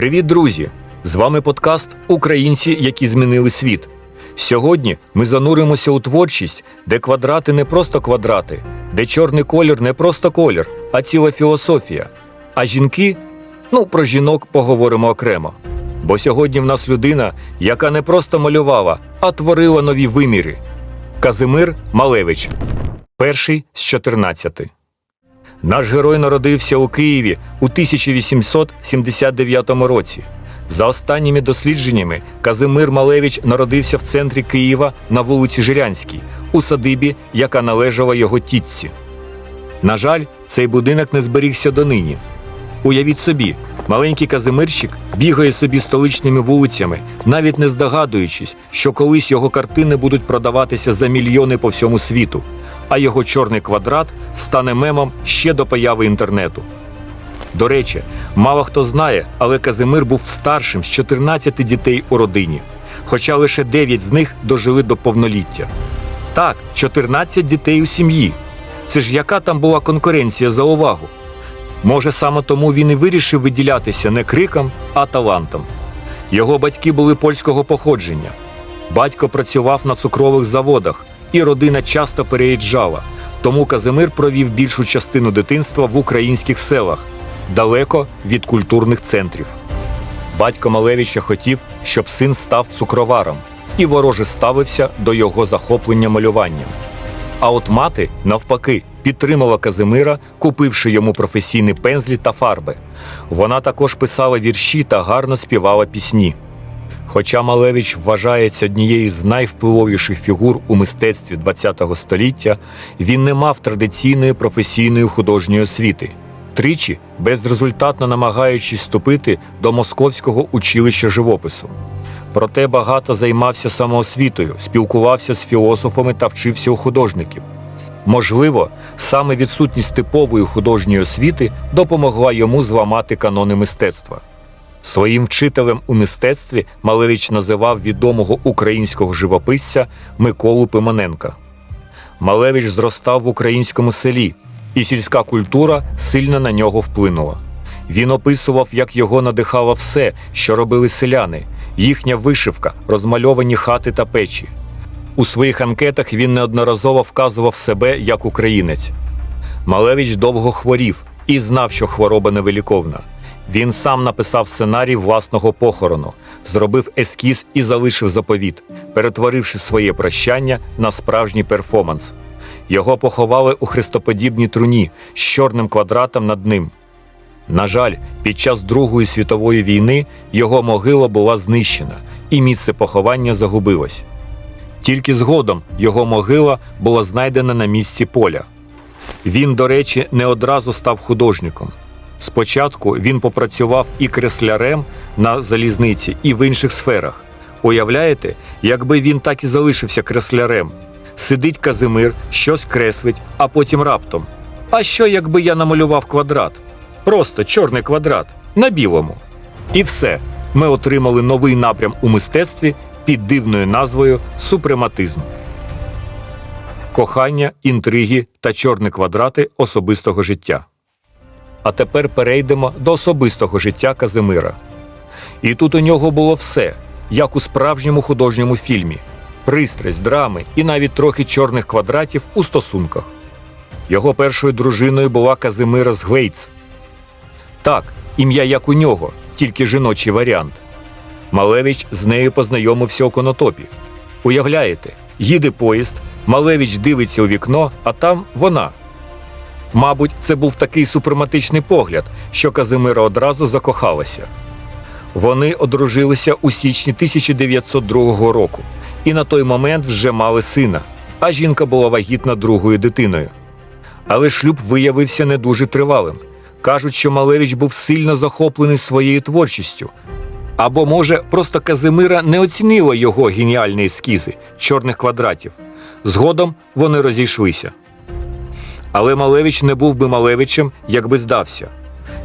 Привіт, друзі! З вами подкаст Українці, які змінили світ. Сьогодні ми зануримося у творчість, де квадрати не просто квадрати, де чорний колір не просто колір, а ціла філософія. А жінки ну, про жінок поговоримо окремо. Бо сьогодні в нас людина, яка не просто малювала, а творила нові виміри. Казимир Малевич, перший з 14. Наш герой народився у Києві у 1879 році. За останніми дослідженнями, Казимир Малевич народився в центрі Києва на вулиці Жирянській, у садибі, яка належала його тітці. На жаль, цей будинок не зберігся донині. Уявіть собі, маленький Казимирчик бігає собі столичними вулицями, навіть не здогадуючись, що колись його картини будуть продаватися за мільйони по всьому світу, а його чорний квадрат стане мемом ще до появи інтернету. До речі, мало хто знає, але Казимир був старшим з 14 дітей у родині, хоча лише 9 з них дожили до повноліття. Так, 14 дітей у сім'ї. Це ж яка там була конкуренція за увагу? Може, саме тому він і вирішив виділятися не криком, а талантом. Його батьки були польського походження. Батько працював на цукрових заводах, і родина часто переїжджала. Тому Казимир провів більшу частину дитинства в українських селах, далеко від культурних центрів. Батько Малевича хотів, щоб син став цукроваром, і вороже ставився до його захоплення малюванням. А от мати, навпаки, підтримала Казимира, купивши йому професійні пензлі та фарби. Вона також писала вірші та гарно співала пісні. Хоча Малевич вважається однією з найвпливовіших фігур у мистецтві ХХ століття, він не мав традиційної професійної художньої освіти. Тричі безрезультатно намагаючись вступити до Московського училища живопису. Проте багато займався самоосвітою, спілкувався з філософами та вчився у художників. Можливо, саме відсутність типової художньої освіти допомогла йому зламати канони мистецтва. Своїм вчителем у мистецтві Малевич називав відомого українського живописця Миколу Пимоненка. Малевич зростав в українському селі, і сільська культура сильно на нього вплинула. Він описував, як його надихало все, що робили селяни, їхня вишивка, розмальовані хати та печі. У своїх анкетах він неодноразово вказував себе як українець. Малевич довго хворів і знав, що хвороба невиліковна. Він сам написав сценарій власного похорону, зробив ескіз і залишив заповіт, перетворивши своє прощання на справжній перформанс. Його поховали у хрестоподібній труні з чорним квадратом над ним. На жаль, під час Другої світової війни його могила була знищена, і місце поховання загубилось. Тільки згодом його могила була знайдена на місці поля. Він, до речі, не одразу став художником. Спочатку він попрацював і креслярем на залізниці, і в інших сферах. Уявляєте, якби він так і залишився креслярем. Сидить Казимир, щось креслить, а потім раптом. А що, якби я намалював квадрат? Просто чорний квадрат на білому. І все. Ми отримали новий напрям у мистецтві під дивною назвою Супрематизм. Кохання, інтриги та чорні квадрати особистого життя. А тепер перейдемо до особистого життя Казимира. І тут у нього було все, як у справжньому художньому фільмі: пристрасть, драми і навіть трохи чорних квадратів у стосунках. Його першою дружиною була Казимира Згвейц. Так, ім'я як у нього, тільки жіночий варіант. Малевич з нею познайомився у конотопі. Уявляєте, їде поїзд, Малевич дивиться у вікно, а там вона. Мабуть, це був такий супрематичний погляд, що Казимира одразу закохалася. Вони одружилися у січні 1902 року і на той момент вже мали сина, а жінка була вагітна другою дитиною. Але шлюб виявився не дуже тривалим. Кажуть, що Малевич був сильно захоплений своєю творчістю. Або, може, просто Казимира не оцінила його геніальні ескізи чорних квадратів. Згодом вони розійшлися. Але Малевич не був би Малевичем, якби здався.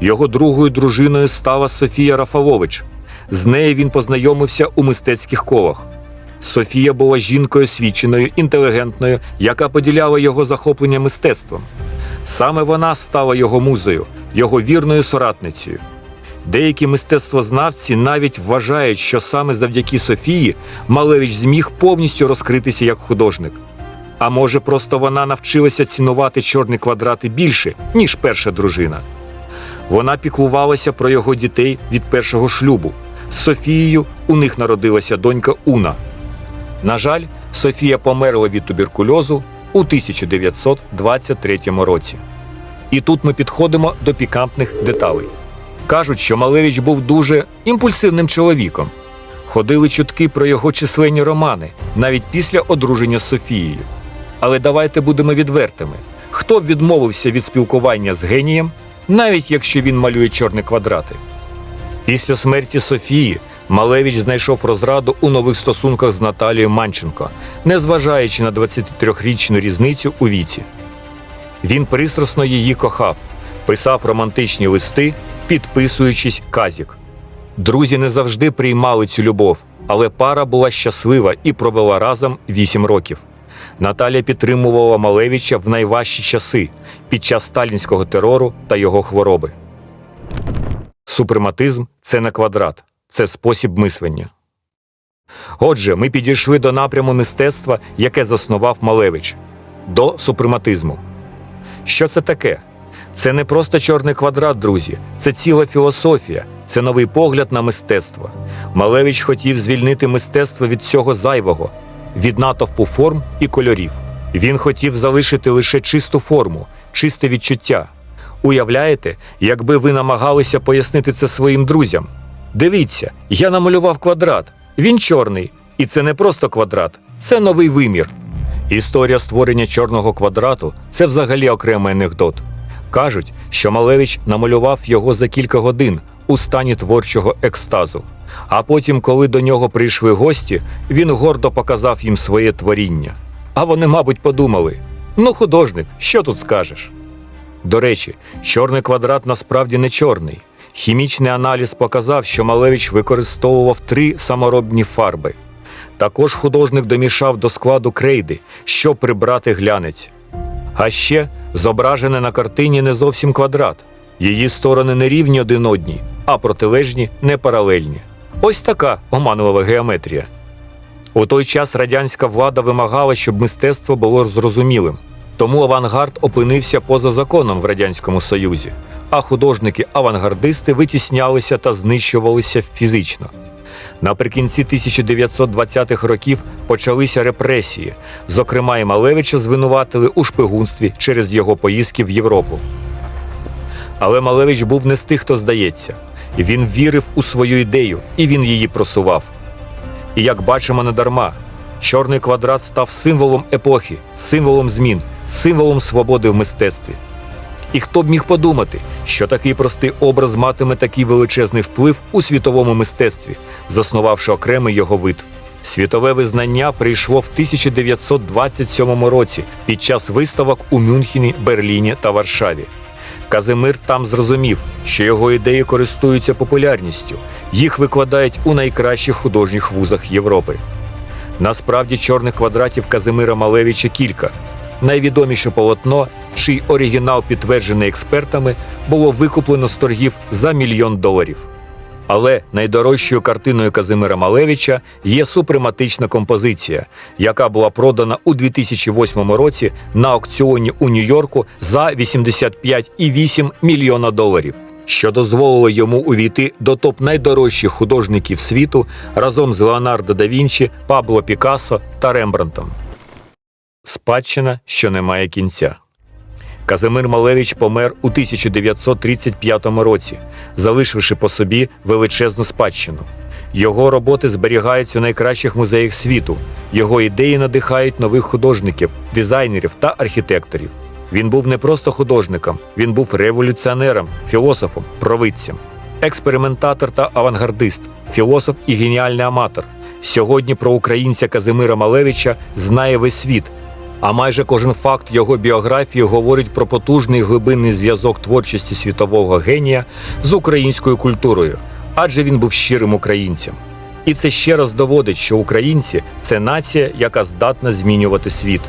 Його другою дружиною стала Софія Рафалович. З нею він познайомився у мистецьких колах. Софія була жінкою освіченою, інтелігентною, яка поділяла його захоплення мистецтвом. Саме вона стала його музою, його вірною соратницею. Деякі мистецтвознавці навіть вважають, що саме завдяки Софії Малевич зміг повністю розкритися як художник. А може, просто вона навчилася цінувати чорні квадрати більше, ніж перша дружина. Вона піклувалася про його дітей від першого шлюбу. З Софією у них народилася донька Уна. На жаль, Софія померла від туберкульозу у 1923 році. І тут ми підходимо до пікантних деталей. Кажуть, що Малевич був дуже імпульсивним чоловіком. Ходили чутки про його численні романи, навіть після одруження з Софією. Але давайте будемо відвертими: хто б відмовився від спілкування з генієм, навіть якщо він малює чорні квадрати? Після смерті Софії Малевич знайшов розраду у нових стосунках з Наталією Манченко, незважаючи на 23-річну різницю у віці. Він пристрасно її кохав, писав романтичні листи, підписуючись казік. Друзі не завжди приймали цю любов, але пара була щаслива і провела разом 8 років. Наталя підтримувала Малевича в найважчі часи під час сталінського терору та його хвороби. Супрематизм це не квадрат, це спосіб мислення. Отже, ми підійшли до напряму мистецтва, яке заснував Малевич до супрематизму. Що це таке? Це не просто чорний квадрат, друзі, це ціла філософія, це новий погляд на мистецтво. Малевич хотів звільнити мистецтво від всього зайвого, від натовпу форм і кольорів. Він хотів залишити лише чисту форму, чисте відчуття. Уявляєте, якби ви намагалися пояснити це своїм друзям? Дивіться, я намалював квадрат, він чорний, і це не просто квадрат, це новий вимір. Історія створення чорного квадрату це взагалі окремий анекдот. Кажуть, що Малевич намалював його за кілька годин у стані творчого екстазу. А потім, коли до нього прийшли гості, він гордо показав їм своє творіння. А вони, мабуть, подумали: ну, художник, що тут скажеш? До речі, чорний квадрат насправді не чорний. Хімічний аналіз показав, що Малевич використовував три саморобні фарби. Також художник домішав до складу крейди, щоб прибрати глянець. А ще зображене на картині не зовсім квадрат. Її сторони не рівні один одній, а протилежні не паралельні. Ось така оманлива геометрія. У той час радянська влада вимагала, щоб мистецтво було зрозумілим. Тому авангард опинився поза законом в Радянському Союзі, а художники-авангардисти витіснялися та знищувалися фізично. Наприкінці 1920-х років почалися репресії. Зокрема, і Малевича звинуватили у шпигунстві через його поїздки в Європу. Але Малевич був не з тих, хто здається. Він вірив у свою ідею, і він її просував. І як бачимо недарма, чорний квадрат став символом епохи, символом змін, символом свободи в мистецтві. І хто б міг подумати, що такий простий образ матиме такий величезний вплив у світовому мистецтві, заснувавши окремий його вид. Світове визнання прийшло в 1927 році під час виставок у Мюнхені, Берліні та Варшаві. Казимир там зрозумів, що його ідеї користуються популярністю, їх викладають у найкращих художніх вузах Європи. Насправді чорних квадратів Казимира Малевича кілька. Найвідоміше полотно, чий оригінал підтверджений експертами, було викуплено з торгів за мільйон доларів. Але найдорожчою картиною Казимира Малевича є супрематична композиція, яка була продана у 2008 році на аукціоні у Нью-Йорку за 85,8 мільйона доларів, що дозволило йому увійти до топ найдорожчих художників світу разом з Леонардо да Вінчі, Пабло Пікассо та Рембрандтом. Спадщина, що не має кінця. Казимир Малевич помер у 1935 році, залишивши по собі величезну спадщину. Його роботи зберігаються у найкращих музеях світу. Його ідеї надихають нових художників, дизайнерів та архітекторів. Він був не просто художником, він був революціонером, філософом, провидцем, експериментатор та авангардист, філософ і геніальний аматор. Сьогодні про українця Казимира Малевича знає весь світ. А майже кожен факт його біографії говорить про потужний глибинний зв'язок творчості світового генія з українською культурою, адже він був щирим українцем. І це ще раз доводить, що українці це нація, яка здатна змінювати світ.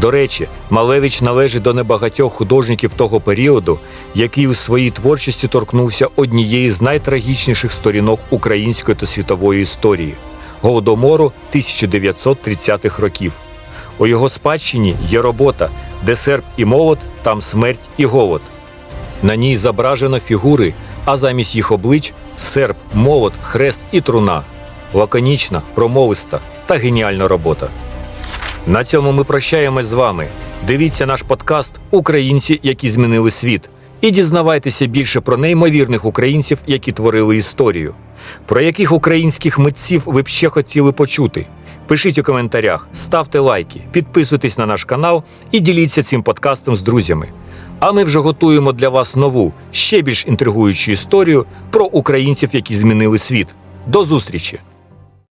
До речі, Малевич належить до небагатьох художників того періоду, який у своїй творчості торкнувся однієї з найтрагічніших сторінок української та світової історії голодомору 1930-х років. У його спадщині є робота, де серп і молот, там смерть і голод. На ній зображено фігури, а замість їх облич серп, молот, хрест і труна. Лаконічна, промовиста та геніальна робота. На цьому ми прощаємось з вами. Дивіться наш подкаст Українці, які змінили світ. І дізнавайтеся більше про неймовірних українців, які творили історію. Про яких українських митців ви б ще хотіли почути? Пишіть у коментарях, ставте лайки, підписуйтесь на наш канал і діліться цим подкастом з друзями. А ми вже готуємо для вас нову, ще більш інтригуючу історію про українців, які змінили світ. До зустрічі!